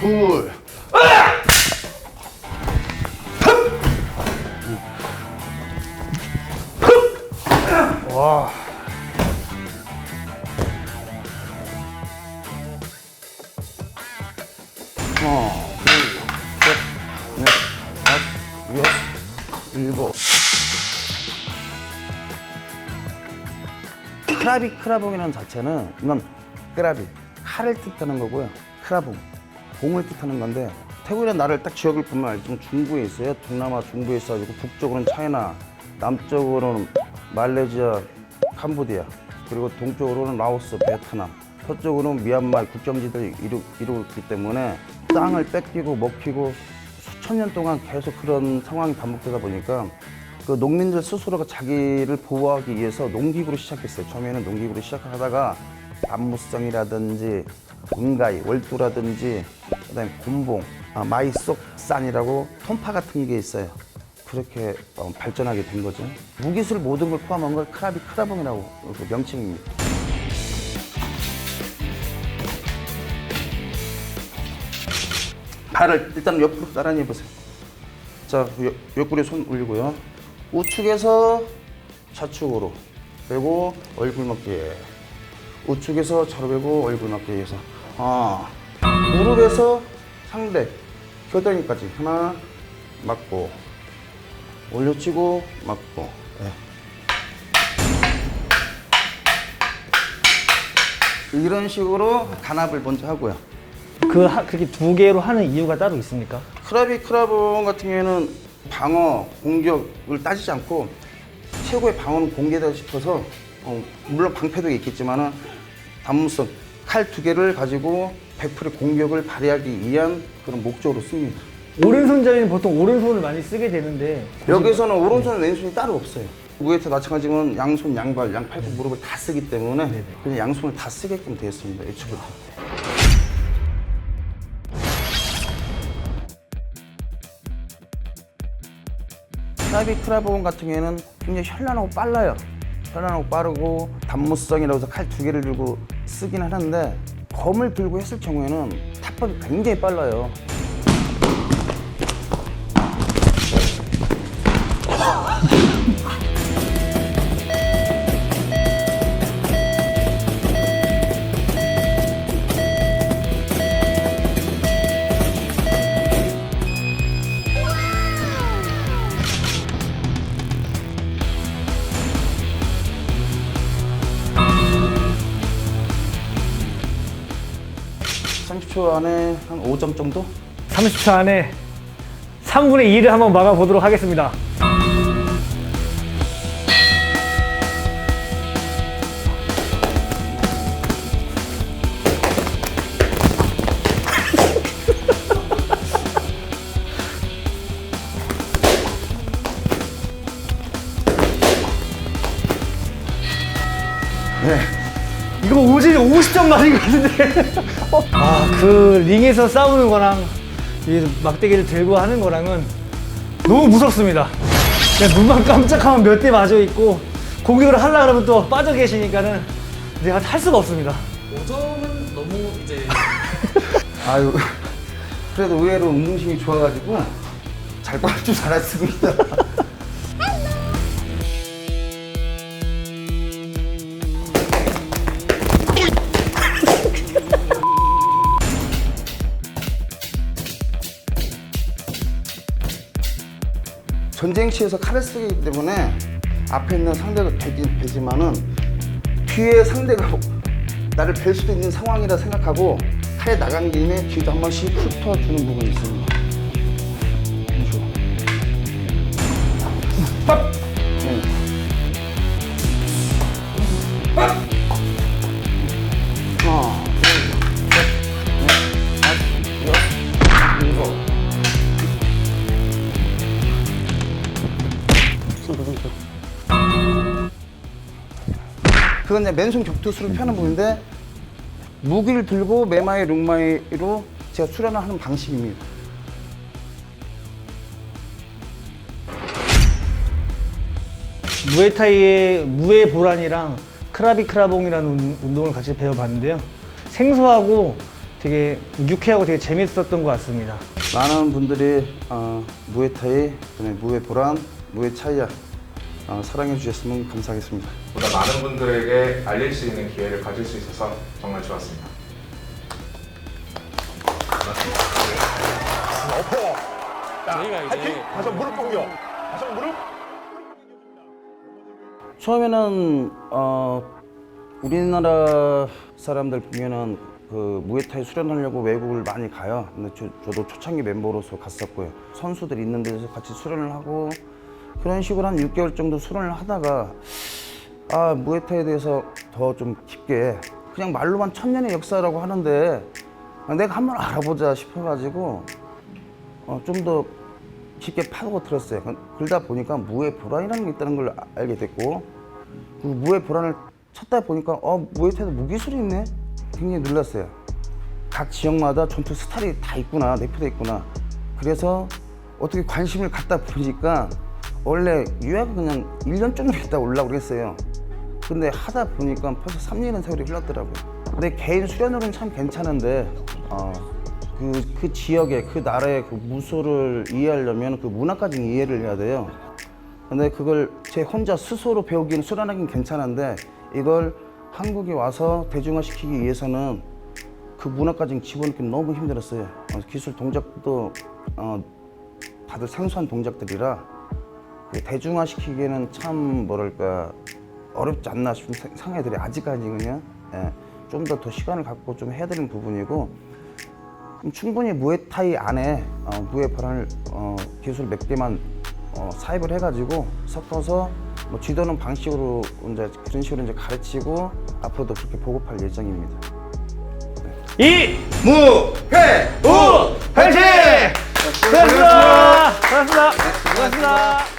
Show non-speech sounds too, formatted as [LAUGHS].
둘. 하나, 둘, 셋. 크라비 크라봉이라는 자체는 이건 크라비 칼을 뜻하는 거고요. 크라봉 봉을 뜻하는 건데 태국이라는 나라를 딱 지역을 보면 알지만 중부에 있어요. 동남아 중부에 있어가지고 북쪽으로는 차이나, 남쪽으로는 말레이시아, 캄보디아, 그리고 동쪽으로는 라오스, 베트남, 서쪽으로는 미얀마 국경지대를 이루, 이루고 있기 때문에 땅을 뺏기고 먹히고 수천 년 동안 계속 그런 상황이 반복되다 보니까 그 농민들 스스로가 자기를 보호하기 위해서 농기구로 시작했어요. 처음에는 농기구로 시작하다가 암무성이라든지 은가이, 월두라든지 그다음에 곤봉, 아, 마이속산이라고 톤파 같은 게 있어요. 그렇게 어, 발전하게 된 거죠. 무기술 모든 걸 포함한 걸 크라비 크라봉이라고 그 명칭입니다. 발을 일단 옆으로 나란히 해보세요. 자, 옆, 옆구리에 손 올리고요. 우측에서 좌측으로 빼고 얼굴 맞게. 우측에서 좌로 빼고 얼굴 맞게 해서. 아, 무릎에서 상대, 겨드랑이까지 하나 맞고, 올려치고 맞고. 네. 이런 식으로 단합을 먼저 하고요. 그 하- 그렇게 두 개로 하는 이유가 따로 있습니까? 크라비 크라본 같은 경우에는 방어, 공격을 따지지 않고 최고의 방어는 공개다 싶어서 어, 물론 방패도 있겠지만은 단문성 칼 두 개를 가지고 100%의 공격을 발휘하기 위한 그런 목적으로 씁니다. 오른손잡이는 보통 오른손을 많이 쓰게 되는데 여기서는 오른손, 왼손이 따로 없어요. 무에트 마찬가지면 양손, 양발, 양팔꿈, 무릎을 다 쓰기 때문에 그냥 양손을 다 쓰게끔 되어 있습니다. 애초부터. 크라비 크라본 같은 경우에는 굉장히 현란하고 빨라요. 현란하고 빠르고 단무성이라고 해서 칼 두 개를 들고 쓰긴 하는데 검을 들고 했을 경우에는 탑법이 굉장히 빨라요. 30초 안에 한 5점 정도? 30초 안에 3분의 2를 한번 막아보도록 하겠습니다. 네. 이거 오질 50점 맞은 것 같은데. [LAUGHS] 아, 그 링에서 싸우는 거랑 이 막대기를 들고 하는 거랑은 너무 무섭습니다. 그냥 눈만 깜짝하면 몇 대 맞아 있고 공격을 하려고 그러면 또 빠져 계시니까는 내가 할 수가 없습니다. 5점은 너무 이제 [LAUGHS] 아유, 그래도 의외로 운동신이 좋아가지고 잘 빠질 줄 알았습니다. [LAUGHS] 시에서 칼을 쓰기 때문에 앞에 있는 상대가 되긴 되지만은 뒤에 상대가 나를 뵐 수도 있는 상황이라 생각하고 칼에 나간 김에 뒤도 한 번씩 훑어주는 부분이 있습니다. 그건 이제 맨손 격투수를 펴는 부분인데 무기를 들고 매마이 룩마이로 제가 수련을 하는 방식입니다. 무에타이의 무에 보란이랑 크라비 크라봉이라는 운- 운동을 같이 배워봤는데요. 생소하고 되게 유쾌하고 되게 재밌었던 것 같습니다. 많은 분들이 어, 무에타이, 그다음에 무에 보람, 무에 차이야 어, 사랑해 주셨으면 감사하겠습니다. 보다 많은 분들에게 알릴 수 있는 기회를 가질 수 있어서 정말 좋았습니다. 저희가 이제 가서 무릎 공격. 가서 무릎. 처음에는 어, 우리나라 사람들 보면은 그 무에타이 수련하려고 외국을 많이 가요. 근데 저, 저도 초창기 멤버로서 갔었고요. 선수들 있는 데서 같이 수련을 하고 그런 식으로 한 6개월 정도 수련을 하다가 아 무에타이에 대해서 더 좀 깊게 그냥 말로만 천년의 역사라고 하는데 내가 한번 알아보자 싶어가지고 어, 좀 더 깊게 파고 들었어요. 그- 그러다 보니까 무의 보란이라는 게 있다는 걸 아- 알게 됐고 그 무의 보란을 찾다 보니까 어 무에타이도 무기술이 있네. 굉장히 놀랐어요. 각 지역마다 전투 스타일이 다 있구나, 내포돼 있구나. 그래서 어떻게 관심을 갖다 보니까 원래 유학은 그냥 1년 정도 있다 올라고 그랬어요. 근데 하다 보니까 벌써 3년의 세월이 흘렀더라고요. 근데 개인 수련으로는 참 괜찮은데 어, 그, 그 지역의 그 나라의 그 무술을 이해하려면 그 문화까지 이해를 해야 돼요. 근데 그걸 제 혼자 스스로 배우기는 수련하기는 괜찮은데 이걸 한국에 와서 대중화시키기 위해서는 그 문화까지 집어넣기 너무 힘들었어요. 어, 기술 동작도 어, 다들 생소한 동작들이라 그 대중화시키기에는 참 뭐랄까 어렵지 않나 싶은 들어요. 아직까지는요. 예, 좀더 더 시간을 갖고 좀 해야 되는 부분이고 음, 충분히 무에타이 안에 어, 무에 발언을 어, 기술 몇 개만 어, 사입을 해가지고 섞어서 뭐 지도는 방식으로 이제 그런 식으로 이제 가르치고 앞으로도 그렇게 보급할 예정입니다. 이, 무, 회, 우, 화이팅! 고맙습니다. 고맙습니다. 고맙습니다.